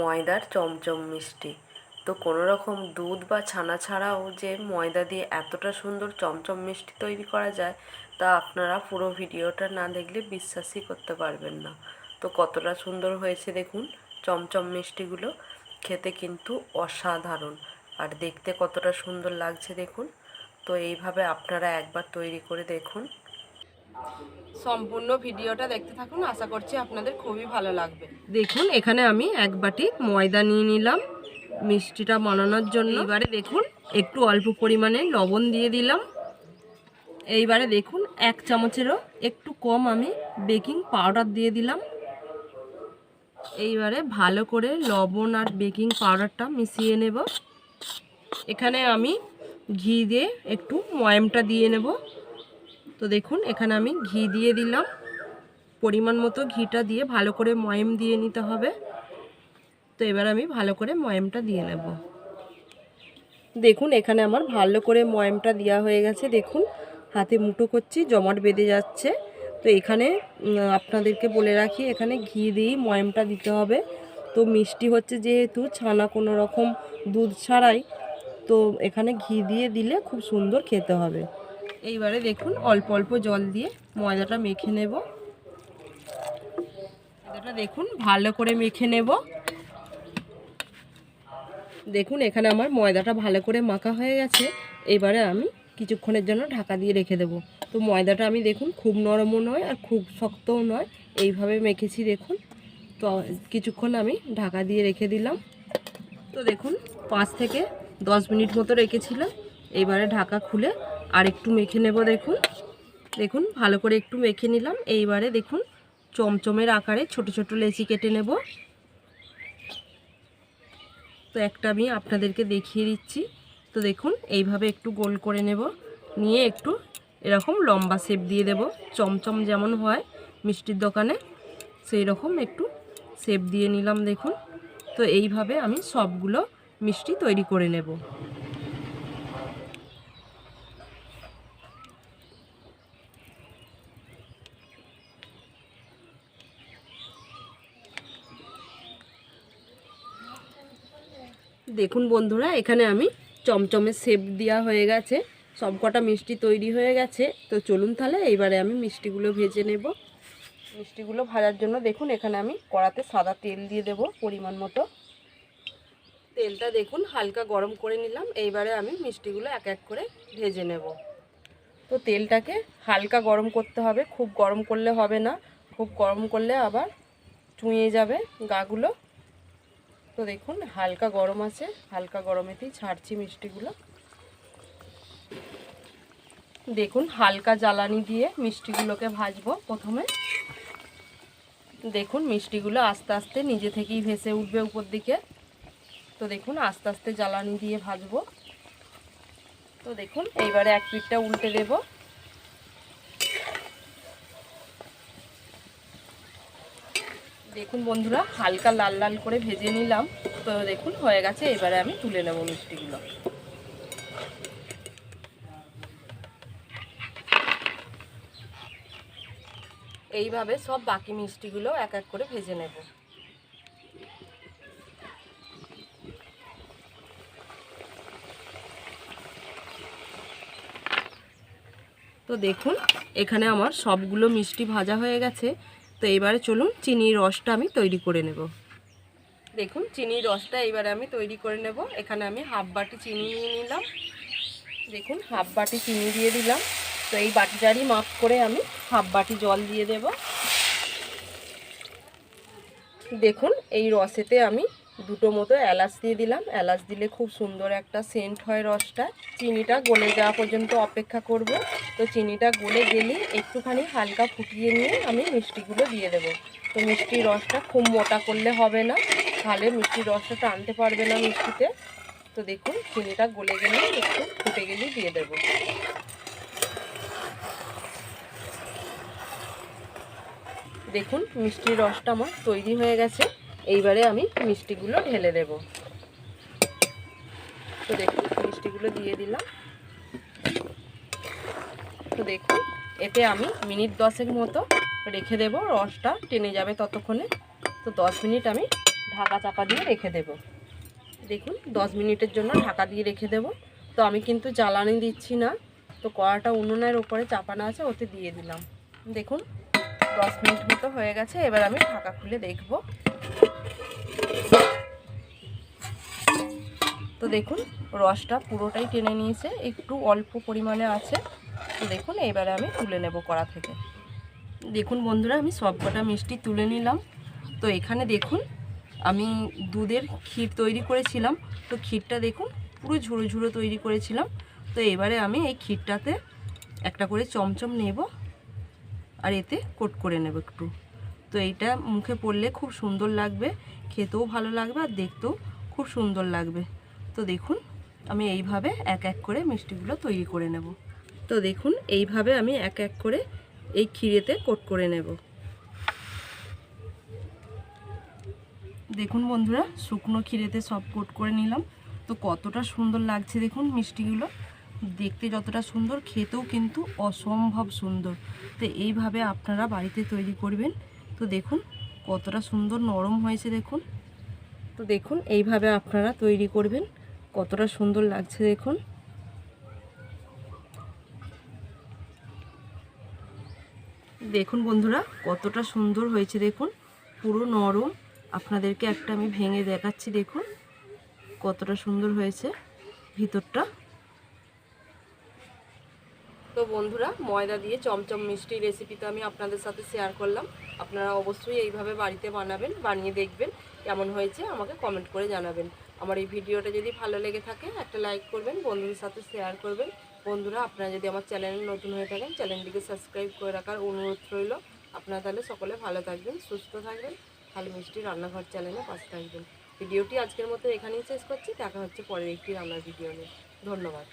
ময়দার চমচম মিষ্টি। তো কোনো রকম দুধ বা ছানা ছাড়াও যে ময়দা দিয়ে এতটা সুন্দর চমচম মিষ্টি তৈরি করা যায়, তা আপনারা পুরো ভিডিওটা না দেখলে বিশ্বাসই করতে পারবেন না। তো কতটা সুন্দর হয়েছে দেখুন, চমচম মিষ্টিগুলো খেতে কিন্তু অসাধারণ। আর দেখতে কতটা সুন্দর লাগছে দেখুন। তো এইভাবে আপনারা একবার তৈরি করে দেখুন। সম্পূর্ণ ভিডিওটা দেখতে থাকুন। আশা করছি আপনাদের খুবই ভালো লাগবে। দেখুন, এখানে আমি এক বাটি ময়দা নিয়ে নিলাম। মিষ্টিটা বানানোর জন্য। এবারে দেখুন, একটু অল্প পরিমাণে লবণ দিয়ে দিলাম। এইবারে দেখুন, এক চামচেরও একটু কম আমি বেকিং পাউডার দিয়ে দিলাম। এইবারে ভালো করে লবণ আর বেকিং পাউডারটা মিশিয়ে নেব। এখানে আমি ঘি দিয়ে একটু ময়ামটা দিয়ে নেব। তো দেখুন, এখানে আমি ঘি দিয়ে দিলাম। পরিমাণ মতো ঘিটা দিয়ে ভালো করে ময়াম দিয়ে নিতে হবে। তো এবার আমি ভালো করে ময়ামটা দিয়ে নেব। দেখুন, এখানে আমার ভালো করে ময়ামটা দেওয়া হয়ে গেছে। দেখুন, হাতে মুঠো করছি, জমাট বেঁধে যাচ্ছে। তো এখানে আপনাদেরকে বলে রাখি, এখানে ঘি দিয়েই ময়ামটা দিতে হবে। তো মিষ্টি হচ্ছে যেহেতু, ছানা কোনো রকম দুধ ছাড়াই। তো এখানে ঘি দিয়ে দিলে খুব সুন্দর খেতে হবে। এইবারে দেখুন, অল্প অল্প জল দিয়ে ময়দাটা মেখে নেব। ময়দাটা দেখুন, ভালো করে মেখে নেব। দেখুন, এখানে আমার ময়দাটা ভালো করে মাখা হয়ে গেছে। এবারে আমি কিছুক্ষণের জন্য ঢাকা দিয়ে রেখে দেব। তো ময়দাটা আমি দেখুন, খুব নরমও নয় আর খুব শক্তও নয়। এইভাবে মেখেছি, দেখুন। তো কিছুক্ষণ আমি ঢাকা দিয়ে রেখে দিলাম। তো দেখুন, পাঁচ থেকে দশ মিনিট মতো রেখেছিলাম। এইবারে ঢাকা খুলে আর একটু মেখে নেব দেখুন। দেখুন, ভালো করে একটু মেখে নিলাম। এইবারে দেখুন, চমচমের আকারে ছোট ছোট লেচি কেটে নেব। তো একটা আমি আপনাদেরকে দেখিয়ে দিচ্ছি। তো দেখুন, এইভাবে একটু গোল করে নেব। নিয়ে একটু এরকম লম্বা শেপ দিয়ে দেব। চমচম যেমন হয় মিষ্টির দোকানে সেই রকম একটু শেপ দিয়ে নিলাম দেখুন। তো এইভাবে আমি সবগুলো মিষ্টি তৈরি করে নেব। দেখুন বন্ধুরা, এখানে আমি চমচমের শেপ দেওয়া হয়ে গেছে। সবকটা মিষ্টি তৈরি হয়ে গেছে। তো চলুন তাহলে, এইবারে আমি মিষ্টিগুলো ভেজে নেব। মিষ্টিগুলো ভাজার জন্য দেখুন, এখানে আমি কড়াতে সাদা তেল দিয়ে দেব পরিমাণ মতো। তেলটা দেখুন, হালকা গরম করে নিলাম। এইবারে আমি মিষ্টিগুলো এক এক করে ভেজে নেব। তো তেলটাকে হালকা গরম করতে হবে। খুব গরম করলে হবে না। খুব গরম করলে আবার চুঁয়ে যাবে গাগুলো। তো দেখুন, হালকা গরম আছে। হালকা গরমেতেই ছাড়ছি মিষ্টিগুলো। দেখুন, হালকা জ্বালানি দিয়ে মিষ্টিগুলোকে ভাজবো প্রথমে। দেখুন, মিষ্টিগুলো আস্তে আস্তে নিজে থেকেই ভেসে উঠবে উপর দিকে। তো দেখুন, আস্তে আস্তে জ্বালানি দিয়ে ভাজবো। তো দেখুন, এইবারে এক পিঠটা উল্টে দেব। দেখুন বন্ধুরা, হালকা লাল লাল করে ভেজে নিলাম। তো দেখুন, হয়ে গেছে, এবারে আমি তুলে নেব মিষ্টিগুলো। এইভাবে সব বাকি মিষ্টিগুলো এক এক করে ভেজে নেব। তো দেখুন, এখানে আমার সবগুলো মিষ্টি ভাজা হয়ে গেছে। তো এবারে চলুন চিনির রসটা আমি তৈরি করে নেব। দেখুন, চিনির রসটা এবারে আমি তৈরি করে নেব। এখানে আমি হাফ বাটি চিনি নিয়ে নিলাম। দেখুন, হাফ বাটি চিনি দিয়ে দিলাম। তো এই বাটিটারই মাপ করে আমি হাফ বাটি জল দিয়ে দেব। দেখুন, এই রসেতে আমি দুটো মতো এলাচ দিয়ে দিলাম। এলাচ দিলে খুব সুন্দর একটা সেন্ট হয় রসটা। চিনিটা গলে যাওয়া পর্যন্ত অপেক্ষা করব। তো চিনিটা গলে গেলে একটুখানি হালকা ফুটিয়ে নিয়ে আমি মিষ্টিগুলো দিয়ে দেব। তো মিষ্টির রসটা খুব মোটা করলে হবে না। তাহলে মিষ্টির রসটা টানতে পারবে না মিষ্টিতে। তো দেখুন, চিনিটা গলে গেলে একটু ফুটে গেলেই দিয়ে দেব। দেখুন, মিষ্টির রসটা আমার তৈরি হয়ে গেছে। এইবারে আমি মিষ্টিগুলো ঢেলে দেব। তো দেখুন, মিষ্টিগুলো দিয়ে দিলাম। তো দেখুন, এতে আমি মিনিট দশেক মতো রেখে দেব, রসটা টেনে যাবে ততক্ষণে। তো দশ মিনিট আমি ঢাকা চাপা দিয়ে রেখে দেব। দেখুন, দশ মিনিটের জন্য ঢাকা দিয়ে রেখে দেব। তো আমি কিন্তু জ্বালানি দিচ্ছি না। তো কড়াটা উনুনের ওপরে চাপানো আছে, ওতে দিয়ে দিলাম। দেখুন, দশ মিনিট মতো হয়ে গেছে, এবার আমি ঢাকা খুলে দেখব। তো দেখুন, রসটা পুরোটাই টেনে নিয়েছে, একটু অল্প পরিমাণে আছে। তো দেখুন, এবারে আমি তুলে নেব কড়া থেকে। দেখুন বন্ধুরা, আমি সবকটা মিষ্টি তুলে নিলাম। তো এখানে দেখুন, আমি দুধের ক্ষীর তৈরি করেছিলাম। তো ক্ষীরটা দেখুন, পুরো ঝুড়ো ঝুড়ো তৈরি করেছিলাম। তো এবারে আমি এই ক্ষীরটাতে একটা করে চমচম নেব, আর এতে কোট করে নেব একটু। তো এইটা মুখে পড়লে খুব সুন্দর লাগবে, খেতেও ভালো লাগবে, আর দেখতেও খুব সুন্দর লাগবে। তো দেখুন আমি এইভাবে এক এক করে মিষ্টিগুলো তৈরি করে নেব। তো দেখুন এইভাবে আমি এক এক করে এই ক্ষীরেতে কোট করে নেব। দেখুন বন্ধুরা শুকনো ক্ষীরেতে সব কোট করে নিলাম। তো কতটা সুন্দর লাগছে দেখুন মিষ্টিগুলো। দেখতে যতটা সুন্দর খেতেও কিন্তু অসম্ভব সুন্দর। তো এইভাবে আপনারা বাড়িতে তৈরি করবেন। তো দেখুন কতটা সুন্দর নরম হয়েছে দেখুন। তো দেখুন এইভাবে আপনারা তৈরি করবেন। কতটা সুন্দর লাগছে দেখুন। দেখুন বন্ধুরা, কতটা সুন্দর হয়েছে দেখুন। পুরো নরম। আপনাদেরকে একটা আমি ভেঙে দেখাচ্ছি দেখুন। কতটা সুন্দর হয়েছে ভিতরটা। তো বন্ধুরা, ময়দা দিয়ে চমচম মিষ্টি রেসিপি তো আমি আপনাদের সাথে শেয়ার করলাম। আপনারা অবশ্যই এইভাবে বাড়িতে বানাবেন, বানিয়ে দেখবেন কেমন হয়েছে, আমাকে কমেন্ট করে জানাবেন। আমার এই ভিডিওটা যদি ভালো লেগে থাকে, একটা লাইক করবেন, বন্ধুদের সাথে শেয়ার করবেন। বন্ধুরা, আপনারা যদি আমার চ্যানেলে নতুন হয়ে থাকেন চ্যানেলটিকে সাবস্ক্রাইব করে রাখার অনুরোধ রইল। আপনারা তাহলে সকলে ভালো থাকবেন, সুস্থ থাকবেন। ভালো মিষ্টি রান্নাঘর চ্যানেলে পাশে থাকবেন। ভিডিওটি আজকের মতো এখানেই শেষ করছি। দেখা হচ্ছে পরের একটি রান্নার ভিডিও নিয়ে। ধন্যবাদ।